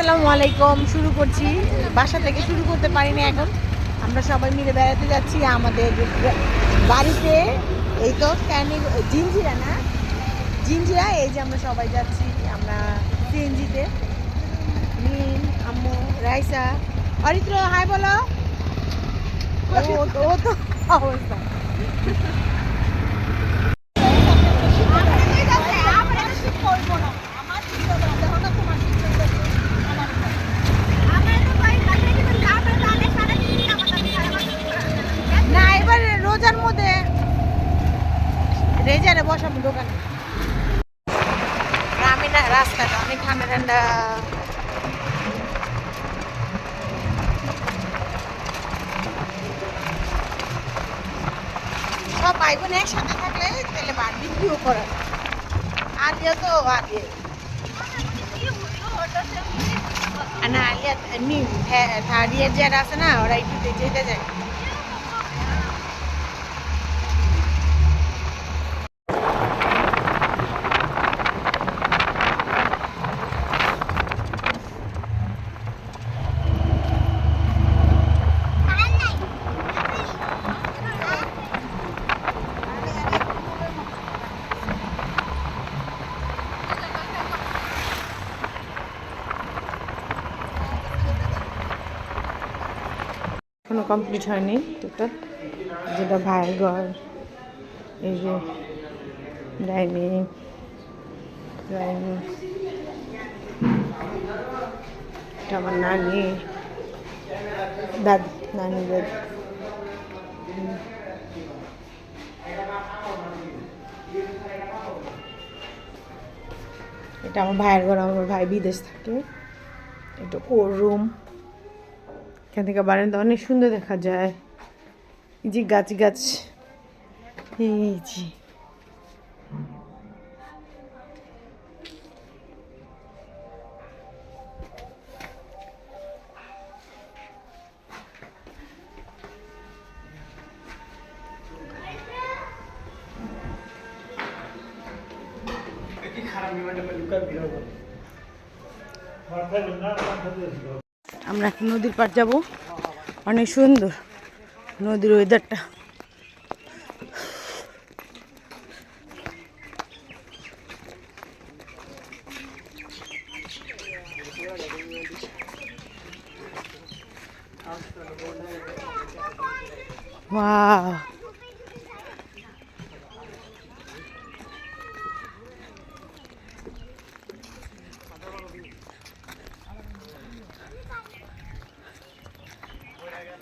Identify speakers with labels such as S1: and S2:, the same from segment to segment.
S1: আসসালামু আলাইকুম, শুরু করছি। বাসা থেকে শুরু করতে পারিনি এখন। আমরা সবাই মিলে বেড়াতে যাচ্ছি আমাদের বাড়িতে। এই তো ক্যানিং জিঞ্জিরা না? জিঞ্জিরা, এই যে আমরা সবাই যাচ্ছি আমরা সিএনজিতে। মিম, আম্মু, রাইসা। অরিত্র, হাই বলো। ও তো অবস্থা। গ্রামীণ রাস্তাটা ঠান্ডা ঠান্ডা সব ভাই বোন একসাথে থাকলে তাহলে বার বিক্রিও করা। আর যেহেতু আগে না, আলিয়া যারা আছে না, ওরা একটু যেতে যায় এখনও কমপ্লিট হয়নি টোটাল যেটা ভাইয়ের ঘর, এই যে ডাইনিং ডাইনিং, এটা আমার নানি, দাদি নানি দাদি। এটা আমার ভাইয়ের ঘর, আমার ভাই বিদেশ থাকে এটা ওর রুম এখান থেকে বারান্দা অনেক সুন্দর দেখা যায়। এই যে গাছ গাছ। এই যে। আমরা এখন নদীর পাড় যাব। অনেক সুন্দর নদীর ওয়েদারটা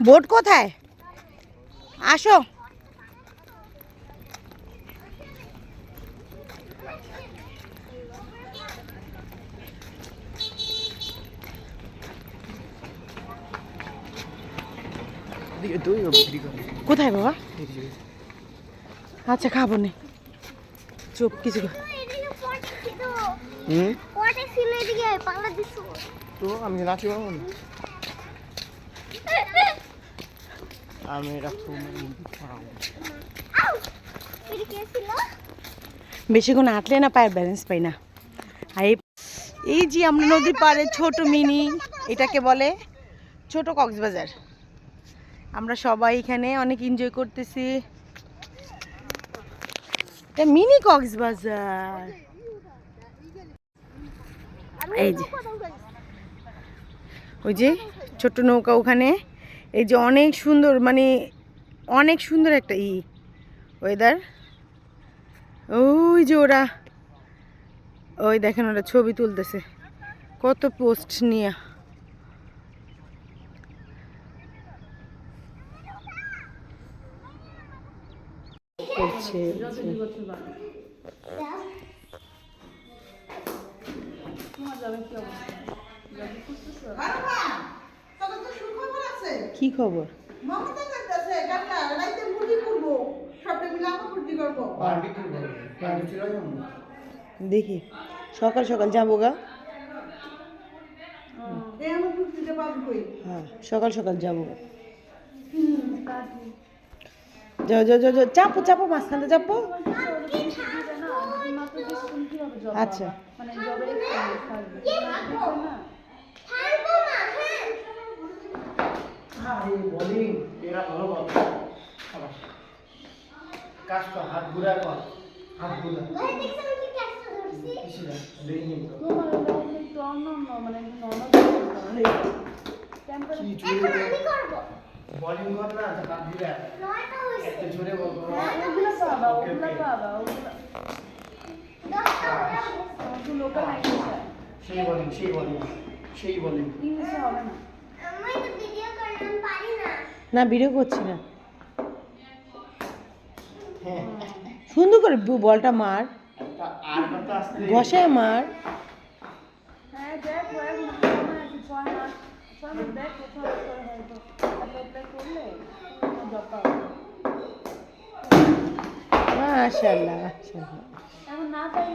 S1: বোট কোথায়? আসো। কোথায় বাবা? আচ্ছা খাব নে। চুপ কিছু
S2: হুম? তো আমি নাচি পাবো
S1: বেশিক্ষণ হাঁটলে না, পায়ের ব্যালেন্স পাই না। আর এই যে আমরা নদীর পাড়ে ছোট মিনি, এটাকে বলে ছোট কক্সবাজার। আমরা সবাই এখানে অনেক এনজয় করতেছি। এটা মিনি কক্সবাজার। এই যে, ওই যে ছোট্ট নৌকা ওখানে। এই যে অনেক সুন্দর মানে অনেক সুন্দর একটা ই ওয়েদার ওই যে ওরা, ওই দেখেন ওরা ছবি তুলতেছে। কত পোস্ট নিয়ে। করছে
S3: কি
S1: খবর? দেখি সকাল সকাল যাব গা। হ্যাঁ সকাল সকাল যাব যাও যাও যাও যাও। চাপো চাপো মাঝখানটা চাপো।
S3: জব
S1: আচ্ছা।
S3: মানে জবের এক্সপিরিয়েন্স থাকবে দেখো না
S4: ছাড়বো না হ্যাঁ
S2: আরে বোলিং এরা ভালো বল কাজ কর হাত ঘুরা কর। হাত ঘুরা। বোলিং কর না হাত ঘুরা।
S4: নয়টা
S2: জোরে বল
S3: ওগুলো ওগুলো ওগুলো।
S2: সেই বোলিং সেই বোলিং সেই বোলিং।
S3: ইংলিশে হবে না
S4: আমি তো ভিডিও করলাম পারি না
S1: ভিডিও করছি না।
S2: হ্যাঁ।
S1: সুন্দর করে বলটা মার। ঘষায় মার।
S3: হ্যাঁ
S1: মাশাল্লাহ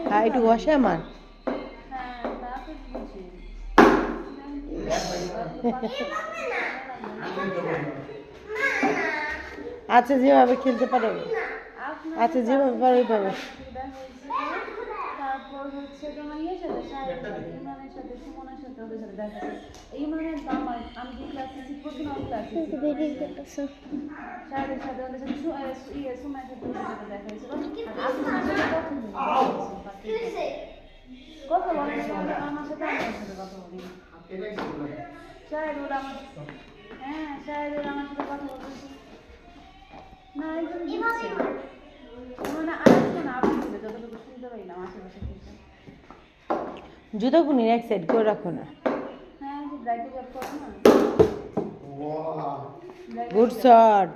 S1: হ্যাঁ একটু মার।
S3: হ্যাঁ
S1: আচ্ছা যেভাবে খেলতে পারে।
S3: আপনার
S1: আচ্ছা যেভাবে পারে ওইভাবে।
S3: তারপর হচ্ছে তোমার ইয়ের সাথে সাথে ইমরানের সাথে সুমনের সাথে ওদের সাথে দেখা ইমরানের আমি যে ক্লাসে ক্লাসে সাথে ওদের সাথে ইয়ে সাথে ওদের সাথে দেখা হয়েছিল কথা বলে আমার সাথে আমার সাথে কথা বলি। আমার হ্যাঁ আমার সাথে কথা বলতেছে। না একদম দিচ্ছে। মানে আজকে আপনি বলে যতটুকু শুনতে পারি আশেপাশে থেকে
S1: জুতোগুনির এক সাইড করে রাখো না।
S3: হ্যাঁ ব্রাইটে জব করো না।
S1: Good shot